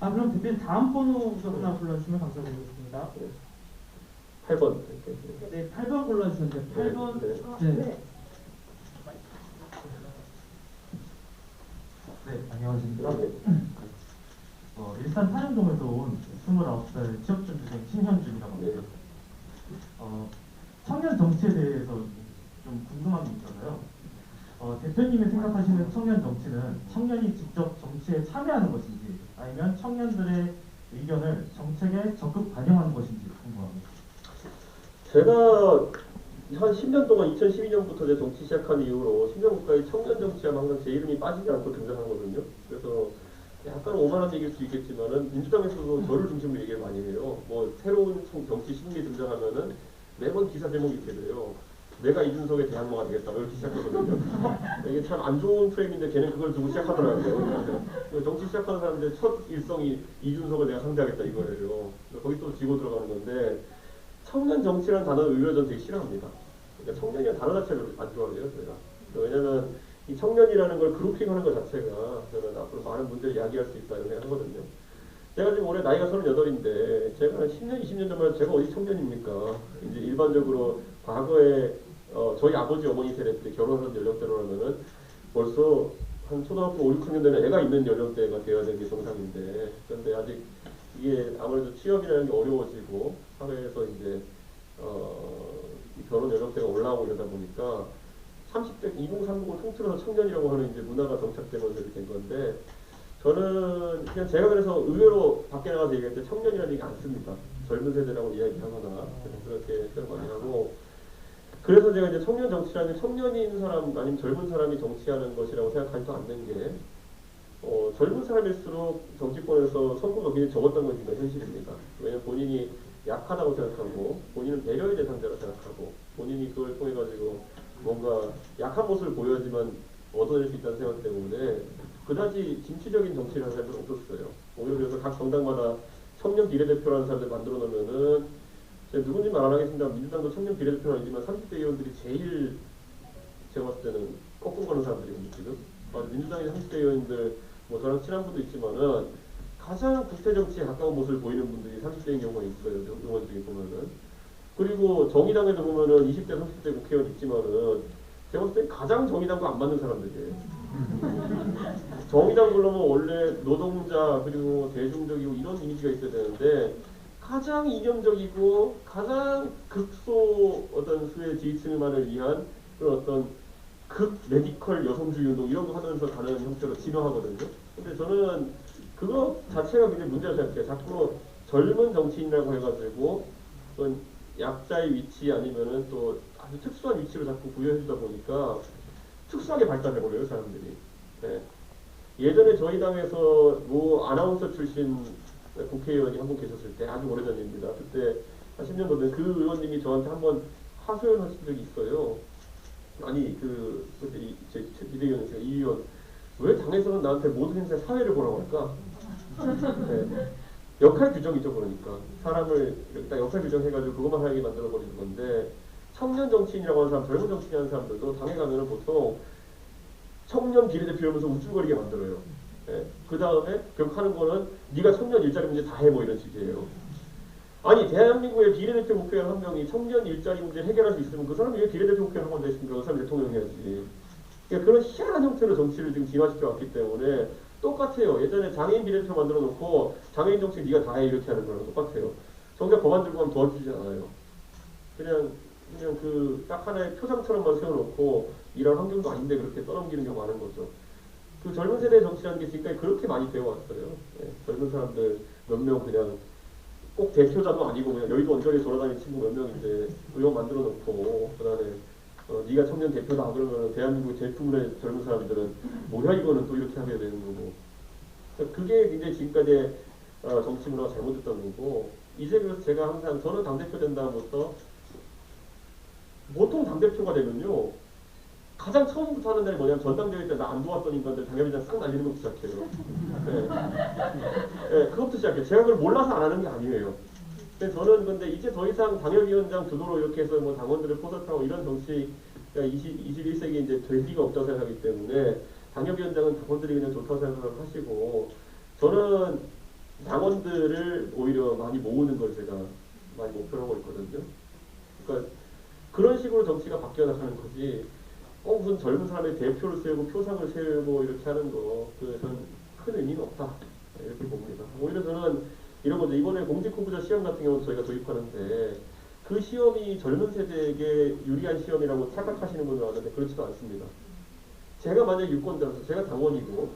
아 그럼 대표님 다음 번호부터 하나 골라주시면 감사드리겠습니다. 8번. 네, 8번 골라주셨는데 8번 네. 아, 네. 네. 네, 안녕하십니까. 네. 어, 일산 한양동에서 온 29살 취업준비생 신현준이라고 네. 합니다. 어, 청년 정치에 대해서 좀 궁금한 게 있어서요. 어, 대표님이 생각하시는 청년 정치는 청년이 직접 정치에 참여하는 것인지 아니면 청년들의 의견을 정책에 적극 반영하는 것인지 궁금합니다. 제가 한 10년 동안 2012년부터 제 정치 시작한 이후로 10년 가까이 청년 정치하면 항상 제 이름이 빠지지 않고 등장하거든요. 그래서 약간 오만한 얘기일 수 있겠지만은 민주당에서도 저를 중심으로 얘기를 많이 해요. 뭐 새로운 청- 정치 신분이 등장하면은 매번 기사 제목이 이렇게 돼요. 내가 이준석의 대항마가 되겠다. 이렇게 시작하거든요. 이게 참 안 좋은 프레임인데 걔는 그걸 두고 시작하더라고요. 그래서 정치 시작하는 사람들 첫 일성이 이준석을 내가 상대하겠다 이거예요. 거기 또 지고 들어가는 건데 청년 정치라는 단어를 의외로 저는 되게 싫어합니다. 그러니까 청년이라는 단어 자체를 안 좋아해요, 제가. 왜냐면 이 청년이라는 걸 그룹핑하는 것 자체가 저는 앞으로 많은 문제를 야기할 수 있다 이런 생각하거든요. 제가 지금 올해 나이가 38인데 제가 한 10년, 20년 전만 제가 어디 청년입니까? 이제 일반적으로 과거에 어, 저희 아버지 어머니 세대 때 결혼하는 연령대로라면은 벌써 한 초등학교 5, 6학년 되는 애가 있는 연령대가 되어야 되는 게 정상인데 그런데 아직 이게 아무래도 취업이라는 게 어려워지고 사회에서 이제 어, 이 결혼 연령대가 올라오고 이러다 보니까 30대 2030을 통틀어서 청년이라고 하는 이제 문화가 정착되면서 이렇게 된 건데 저는 그냥 제가 그래서 의외로 밖에 나가서 얘기할 때 청년이라는 얘기 안 씁니다. 젊은 세대라고 이야기하거나 그렇게 표현 많이 하고 그래서 제가 이제 청년 정치라는 게 청년인 사람 아니면 젊은 사람이 정치하는 것이라고 생각하지도 않는 게 어, 젊은 사람일수록 정치권에서 선거가 굉장히 적었던 것이 가 현실입니다. 왜냐하면 본인이 약하다고 생각하고 본인은 배려의 대상자라 생각하고 본인이 그걸 통해 가지고 뭔가 약한 모습을 보여야지만 얻어낼 수 있다는 생각 때문에 그다지 진취적인 정치를 하는 사람은 없었어요. 오히려 그래서 각 정당마다 청년 비례대표라는 사람들 만들어 놓으면은 제가 누군지 말 안 하겠습니다. 민주당도 청년 비례대표는 아니지만 30대 의원들이 제일 제가 봤을 때는 꺾은 거는 사람들이거든요, 지금. 아, 민주당의 30대 의원들, 뭐 저랑 친한 분도 있지만은 가장 국회 정치에 가까운 모습을 보이는 분들이 30대인 경우가 있어요, 의원 중에 보면은. 그리고 정의당에도 보면은 20대, 30대 국회의원 있지만은 제가 봤을 때 가장 정의당과 안 맞는 사람들이에요. 정의당 그러면 원래 노동자 그리고 대중적이고 이런 이미지가 있어야 되는데 가장 이념적이고 가장 극소 어떤 수의 지지층만을 위한 그런 어떤 극 메디컬 여성주의 운동 이런 거 하면서 가는 형태로 진화하거든요. 근데 저는 그거 자체가 굉장히 문제라고 생각해요. 자꾸 젊은 정치인이라고 해가지고 어떤 약자의 위치 아니면은 또 아주 특수한 위치를 자꾸 부여해주다 보니까 특수하게 발달해버려요 사람들이. 네. 예전에 저희 당에서 뭐 아나운서 출신 국회의원이 한 분 계셨을 때 아주 오래전 일입니다. 그때 한 10년 전에 그 의원님이 저한테 한번 하소연 하신 적이 있어요. 아니 그 그때 이- 제, 제 비대위원 제가 이 의원 왜 당에서는 나한테 모든 행사에 사회를 보라고 할까? 네. 역할 규정이죠 그러니까 사람을 딱 역할 규정해가지고 그것만 하게 만들어 버리는 건데 청년 정치인이라고 하는 사람 젊은 정치인 하는 사람들도 당에 가면은 보통 청년 비례대표면서 우쭐거리게 만들어요. 그 다음에 결국 하는 거는 네가 청년 일자리 문제 다 해 뭐 이런 식이에요. 아니 대한민국의 비례대표 국회의원 한 명이 청년 일자리 문제 해결할 수 있으면 그 사람이 왜 비례대표 국회의원 한번 됐습니까? 그 사람이 대통령 해야지. 그러니까 그런 희한한 형태로 정치를 지금 진화시켜 왔기 때문에 똑같아요. 예전에 장애인 비례대표 만들어 놓고 장애인 정치 네가 다 해 이렇게 하는 거랑 똑같아요. 정작 법안 들고 가면 도와주지 않아요. 그냥 그냥 그 딱 하나의 표상처럼만 세워놓고 일할 환경도 아닌데 그렇게 떠넘기는 경우가 많은 거죠. 그 젊은 세대의 정치라는 게 지금까지 그렇게 많이 되어 왔어요. 네, 젊은 사람들 몇 명 그냥 꼭 대표자도 아니고 그냥 여의도 언저리에 돌아다니는 친구 몇 명 이제 의원 만들어 놓고 그다음에 어, 네가 청년 대표다 그러면 대한민국 드문의 젊은 사람들은 뭐야 이거는 또 이렇게 하게 되는 거고. 그러니까 그게 굉장히 지금까지 어, 정치 문화가 잘못됐던 거고. 이제 그래서 제가 항상 저는 당대표 된 다음부터 보통 당대표가 되면요 가장 처음부터 하는 날이 뭐냐면 전당대회 때 나 안 도왔던 인간들 당협위장 싹 날리는 것부터 시작해요. 네. 네, 그것부터 시작해요. 제가 그걸 몰라서 안 하는 게 아니에요. 근데 저는 근데 이제 더 이상 당협위원장 주도로 이렇게 해서 뭐 당원들을 포섭하고 이런 정치가 20, 21세기에 이제 될 리가 없다고 생각하기 때문에 당협위원장은 당원들이 그냥 좋다고 생각을 하시고 저는 당원들을 오히려 많이 모으는 걸 제가 많이 목표로 하고 있거든요. 그러니까 그런 식으로 정치가 바뀌어 나가는 거지. 어 무슨 젊은 사람의 대표를 세우고 표상을 세우고 이렇게 하는 거 그건 큰 의미는 없다 이렇게 봅니다. 오히려 저는 이런 거죠. 이번에 공직 후보자 시험 같은 경우는 저희가 도입하는데 그 시험이 젊은 세대에게 유리한 시험이라고 착각하시는 분들 많은데 그렇지도 않습니다. 제가 만약 유권자로서 제가 당원이고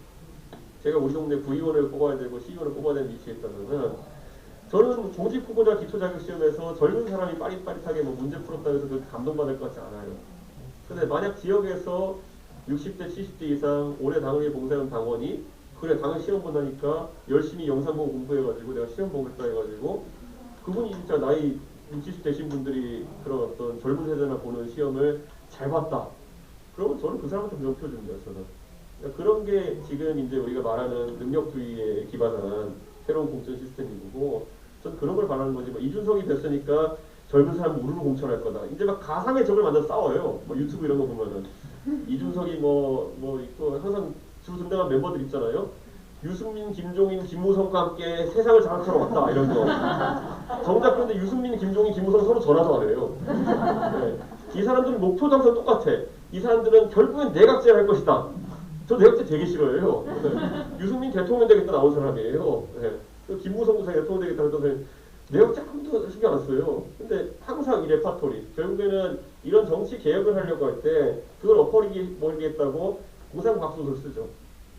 제가 우리 동네 구의원을 뽑아야 되고 시의원을 뽑아야 되는 위치에 있다면은 저는 공직 후보자 기초 자격 시험에서 젊은 사람이 빠릿빠릿하게 뭐 문제 풀었다 해서 그 감동받을 것 같지 않아요. 근데 만약 지역에서 60대, 70대 이상 올해 당원에 봉사한 당원이 그래 당원 시험 본다니까 열심히 영상 보고 공부해가지고 내가 시험 보겠다 해가지고 그분이 진짜 나이 60, 70 되신 분들이 그런 어떤 젊은 세대나 보는 시험을 잘 봤다. 그러면 저는 그 사람한테 명표 줍니다. 저는. 그러니까 그런 게 지금 이제 우리가 말하는 능력주의에 기반한 새로운 공천 시스템이고 전 그런 걸 바라는 거지. 뭐 이준석이 됐으니까 젊은 사람 우르르 공천할 거다. 이제 막 가상의 적을 만나서 싸워요. 뭐 유튜브 이런 거 보면은 이준석이 뭐뭐 있고 항상 주 등장한 멤버들 있잖아요. 유승민, 김종인, 김무성과 함께 세상을 장악하러 왔다 이런 거. 정작 근데 유승민, 김종인, 김무성 서로 전화도 안 해요. 네. 이 사람들은 목표도 항상 똑같아. 이 사람들은 결국엔 내각제 할 것이다. 저 내각제 되게 싫어해요. 네. 유승민 대통령 되겠다 나온 사람이에요. 네. 그 김무성도 대통령 되겠다 했던 사람이 한 번도 신경 안 써요. 근데 항상 이 레파토리. 결국에는 이런 정치 개혁을 하려고 할 때 그걸 엎어리기 모르겠다고 공상박수를 쓰죠.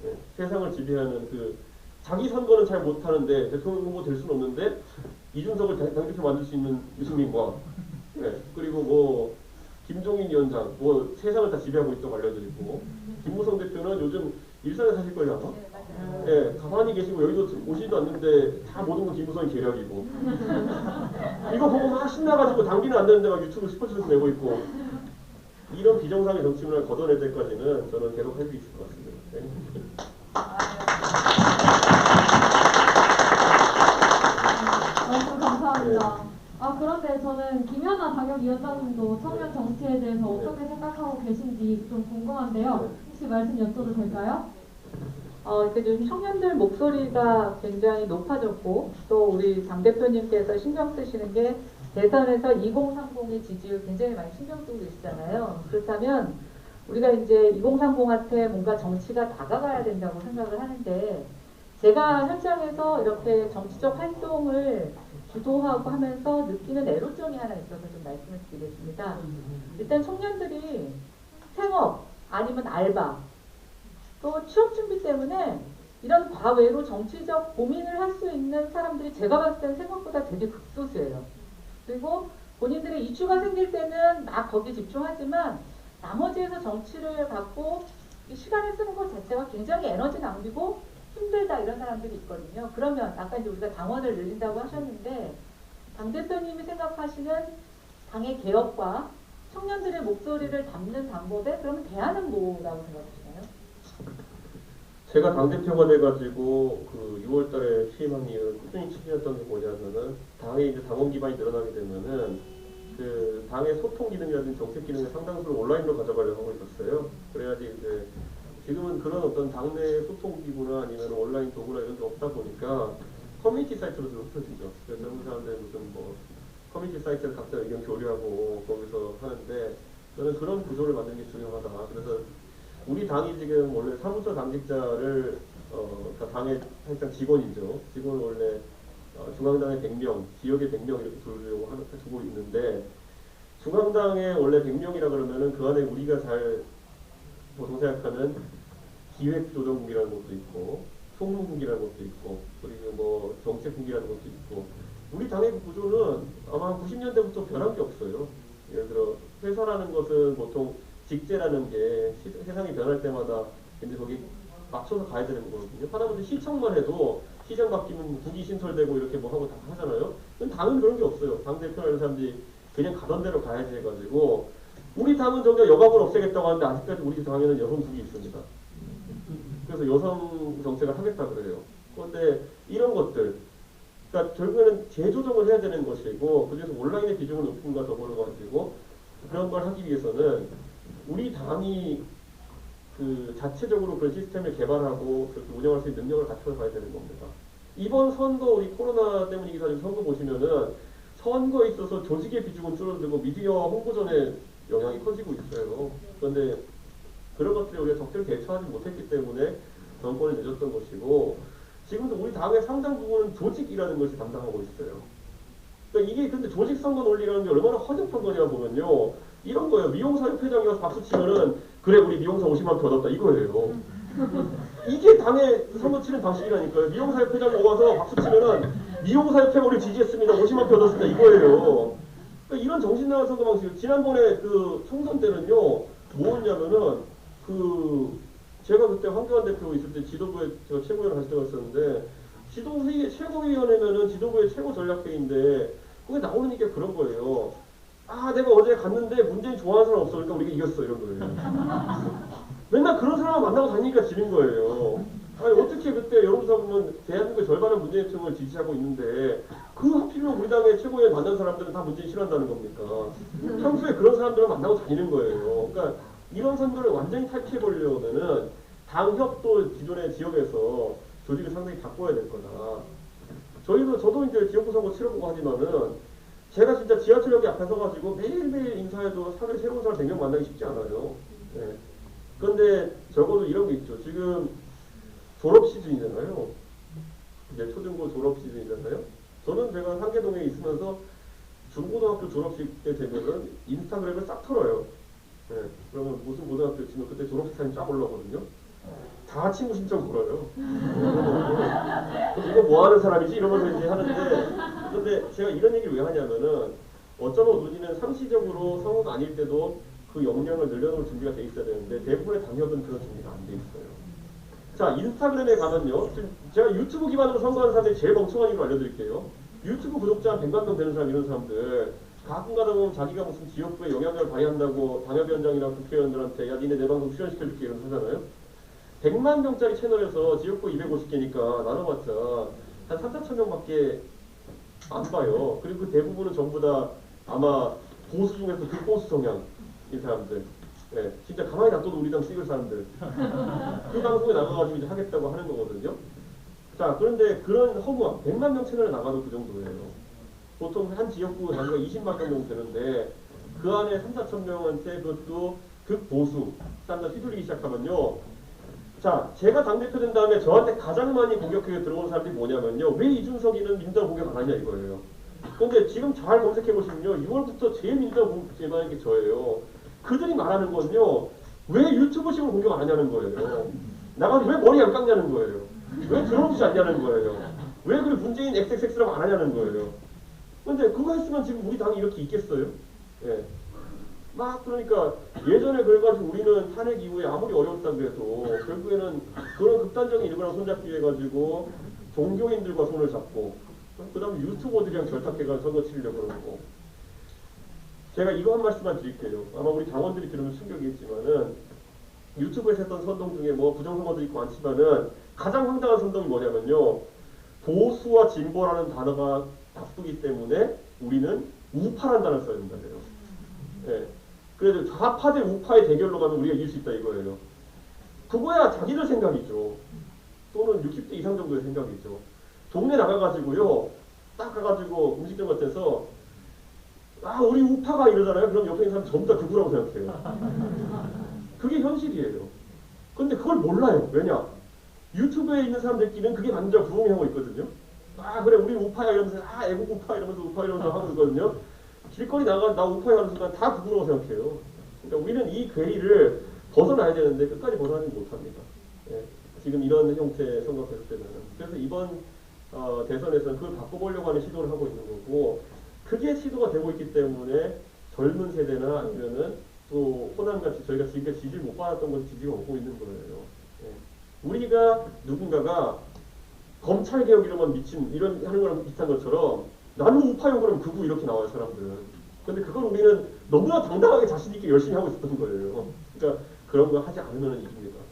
네. 세상을 지배하는 그 자기 선거는 잘 못하는데 대통령 후보 될 수는 없는데 이준석을 당- 당대표 만들 수 있는 유승민과 네. 그리고 뭐 김종인 위원장 뭐 세상을 다 지배하고 있다고 알려드리고 김무성 대표는 요즘 일산에 사실걸요 아마? 예, 가만히 계시고 여기도 오지도 않는데 다 모든 건 김무성이 계략이고 이거 보고 막 신나가지고 당기는 안 되는데 막 유튜브 스포츠에서 내고 있고 이런 비정상의 정치 문화를 걷어낼 때까지는 저는 계속 할 수 있을 것 같습니다. 네. 말씀 감사합니다. 아 그런데 저는 김연아 당협위원장님도 청년 정치에 대해서 어떻게 생각하고 계신지 좀 궁금한데요. 혹시 말씀 여쭤도 될까요? 어, 이렇게 요즘 청년들 목소리가 굉장히 높아졌고 또 우리 당 대표님께서 신경 쓰시는 게 대선에서 2030의 지지율 굉장히 많이 신경 쓰고 계시잖아요. 그렇다면 우리가 이제 2030한테 뭔가 정치가 다가가야 된다고 생각을 하는데 제가 현장에서 이렇게 정치적 활동을 주도하고 하면서 느끼는 애로점이 하나 있어서 좀 말씀을 드리겠습니다. 일단 청년들이 아니면 알바 또 취업 준비 때문에 이런 과외로 정치적 고민을 할 수 있는 사람들이 제가 봤을 때는 생각보다 되게 극소수예요. 그리고 본인들의 이슈가 생길 때는 막 거기에 집중하지만 나머지에서 정치를 갖고 이 시간을 쓰는 것 자체가 굉장히 에너지 낭비고 힘들다 이런 사람들이 있거든요. 그러면 아까 이제 우리가 당원을 늘린다고 하셨는데 당 대표님이 생각하시는 당의 개혁과 청년들의 목소리를 담는 방법에 그러면 대안은 뭐라고 생각하시나요? 제가 당대표가 돼가지고 그 6월달에 취임한 이후 꾸준히 추진했던 게 뭐냐면은 당의 이제 당원 기반이 늘어나게 되면은 그 당의 소통 기능이라든지 정책 기능을 상당수를 온라인으로 가져가려고 하고 있었어요. 그래야지 이제 지금은 그런 어떤 당내 소통 기구나 아니면 온라인 도구나 이런 게 없다 보니까 커뮤니티 사이트로 좀 흩어지죠. 그래서 젊은 사람들 무슨 뭐 커뮤니티 사이트에서 각자 의견 교류하고 거기서 하는데 저는 그런 구조를 만드는 게 중요하다. 그래서 우리 당이 지금 원래 사무처 당직자를 어, 그러니까 당의 사실상 직원이죠. 직원 원래 어, 중앙당에 100명, 지역에 100명 이렇게 두려고 하는 두고 있는데 중앙당에 원래 100명이라 그러면은 그 안에 우리가 잘 보통 생각하는 기획조정국이라는 것도 있고 총무국이라는 것도 있고 그리고 뭐 정책국이라는 것도 있고 우리 당의 구조는 아마 90년대부터 변한 게 없어요. 예를 들어 회사라는 것은 보통 직제라는 게 시- 세상이 변할 때마다 근데 거기 맞춰서 가야 되는 거거든요. 하다못해 시청만 해도 시장 바뀌면 국이 신설되고 이렇게 뭐 하고 다 하잖아요. 당은 그런 게 없어요. 당 대표라는 사람들이 그냥 가던 대로 가야지 해가지고 우리 당은 저기가 여각을 없애겠다고 하는데 아직까지 우리 당에는 여성국이 있습니다. 그래서 여성 정책을 하겠다 그래요. 그런데 이런 것들 그러니까 결국에는 재조정을 해야 되는 것이고 그중에서 온라인의 비중을 높임과 더불어 가지고 그런 걸 하기 위해서는 우리 당이 그 자체적으로 그런 시스템을 개발하고 그렇게 운영할 수 있는 능력을 갖춰 가야 되는 겁니다. 이번 선거 우리 코로나 때문이기도 하지만 선거 보시면은 선거에 있어서 조직의 비중은 줄어들고 미디어와 홍보전에 영향이 커지고 있어요. 그런데 그런 것들이 우리가 적절히 대처하지 못했기 때문에 정권이 늦었던 것이고 지금도 우리 당의 상당 부분은 조직이라는 것이 담당하고 있어요. 그러니까 이게 근데 조직 선거 논리라는 게 얼마나 허접한 거냐 보면요. 이런 거예요. 미용사 협회장이 와서 박수 치면은 그래 우리 미용사 50만 표 얻었다 이거예요. 이게 당의 선거 치는 방식이라니까요. 미용사 협회장이 와서 박수 치면은 미용사 협회가 우리 지지했습니다. 50만 표 얻었습니다 이거예요. 그러니까 이런 정신 나간 선거 방식. 지난번에 그 총선 때는요. 뭐였냐면은 그 제가 그때 황교안 대표 있을 때 지도부에 제가 최고위원 할 때가 있었는데 지도부의 최고위원회면은 지도부의 최고 전략회의인데 그게 나오는 게 그런 거예요. 아 내가 어제 갔는데 문재인 좋아하는 사람 없어 그러니까 우리가 이겼어 이런 거예요. 맨날 그런 사람 만나고 다니니까 지는 거예요. 아니 어떻게 그때 여론조사 보면 대한민국의 절반은 문재인 대통령을 지지하고 있는데 그 하필이면 우리 당의 최고위원 만난 사람들은 다 문재인 싫어한다는 겁니까? 평소에 그런 사람들을 만나고 다니는 거예요. 그러니까 이런 선거를 완전히 탈피해 보려면은 당협도 기존의 지역에서 조직을 상당히 바꿔야 될 거다. 저희도 저도 이제 지역구 선거 치러보고 하지만은 제가 진짜 지하철역에 앞에 서가지고 매일매일 인사해도 사실 새로운 사람 100명 만나기 쉽지 않아요. 예. 그런데 적어도 이런 게 있죠. 지금 졸업 시즌이잖아요. 이제 초중고 졸업 시즌이잖아요. 저는 제가 상계동에 있으면서 중고등학교 졸업식 때 되면은 인스타그램을 싹 털어요. 예. 그러면 무슨 고등학교 치면 그때 졸업식 사진 쫙 올라오거든요. 다 친구 신청 걸어요. 이거 뭐 하는 사람이지? 이러면서 이제 하는데, 근데 제가 이런 얘기를 왜 하냐면은, 어쩌면 우리는 상시적으로 성우가 아닐 때도 그 역량을 늘려놓을 준비가 돼 있어야 되는데, 대부분의 당협은 그런 준비가 안 돼 있어요. 자, 인스타그램에 가면요. 지금 제가 유튜브 기반으로 선거하는 사람들이 제일 멍청한 이유를 알려드릴게요. 유튜브 구독자 한 100만 명 되는 사람, 이런 사람들. 가끔 가다 보면 자기가 무슨 지역구에 영향력을 발휘한다고 당협위원장이나 국회의원들한테 야, 니네 내 방송 출연시켜줄게 이런 거 하잖아요. 100만 명짜리 채널에서 지역구 250개니까 나눠봤자 한 3, 4천 명밖에 안 봐요. 그리고 그 대부분은 전부 다 아마 보수 중에서 극보수 성향인 사람들. 예, 진짜 가만히 놔둬도 우리 당 찍을 사람들. 그 방송에 나가가지고 이제 하겠다고 하는 거거든요. 자, 그런데 그런 허무함, 100만 명 채널에 나가도 그 정도예요. 보통 한 지역구 단위가 20만 명 정도 되는데 그 안에 3, 4천 명한테 그것도 극보수 사람들 휘둘리기 시작하면요. 자, 제가 당대표 된 다음에 저한테 가장 많이 공격해 들어오는 사람들이 뭐냐면요. 왜 이준석이는 민주당 공격 안 하냐 이거예요. 근데 지금 잘 검색해 보시면요. 6월부터 제일 민주당 공격 제만한 게 저예요. 그들이 말하는 건요. 왜 유튜브식으로 공격 안 하냐는 거예요. 나가서 왜 머리 안 깎냐는 거예요. 왜 들어오지 않냐는 거예요. 왜 그 문재인 XXX라고 안 하냐는 거예요. 근데 그거 했으면 지금 우리 당이 이렇게 있겠어요? 예. 막 그러니까 예전에 그래가지고 우리는 탄핵 이후에 아무리 어려웠다고 해도 결국에는 그런 극단적인 일부랑 손잡기 해가지고 종교인들과 손을 잡고 그 다음에 유튜버들이랑 결탁해가지고 선거 치려고 그러고 제가 이거 한 말씀만 드릴게요. 아마 우리 당원들이 들으면 충격이겠지만은 유튜브에서 했던 선동 중에 뭐 부정선거도 있고 많지만은 가장 황당한 선동이 뭐냐면요. 보수와 진보라는 단어가 나쁘기 때문에 우리는 우파라는 단어를 써야 된다고요. 예. 그래도 좌파 대 우파의 대결로 가면 우리가 이길 수 있다 이거예요. 그거야 자기들 생각이죠. 또는 60대 이상 정도의 생각이죠. 동네 나가가지고요. 딱 가가지고 음식점 같아서 아 우리 우파가 이러잖아요. 그럼 옆에 있는 사람 전부 다 극우라고 생각해요. 그게 현실이에요. 근데 그걸 몰라요. 왜냐? 유튜브에 있는 사람들끼리는 그게 완전 부흥하고 있거든요. 아 그래 우리 우파야 이러면서 아 애국 우파 이러면서 우파 이러면서 하고 있거든요. 길거리 나가 나 우파야 하는 순간 다 극우라고 생각해요. 그러니까 우리는 이 괴리를 벗어나야 되는데 끝까지 벗어나지 못합니다. 예, 지금 이런 형태의 선거가 계속되면 그래서 이번 어, 대선에서는 그걸 바꿔보려고 하는 시도를 하고 있는 거고 그게 시도가 되고 있기 때문에 젊은 세대나 아니면은 또 호남같이 저희가 지금까지 지지를 못 받았던 걸 지지가 오고 있는 거예요. 예. 우리가 누군가가 검찰 개혁 이런만 미친 이런 하는 거랑 비슷한 것처럼 나는 우파요 그러면 극우 이렇게 나와요 사람들은. 근데 그걸 우리는 너무나 당당하게 자신 있게 열심히 하고 있었던 거예요. 그러니까 그런 거 하지 않으면 이깁니다. 예.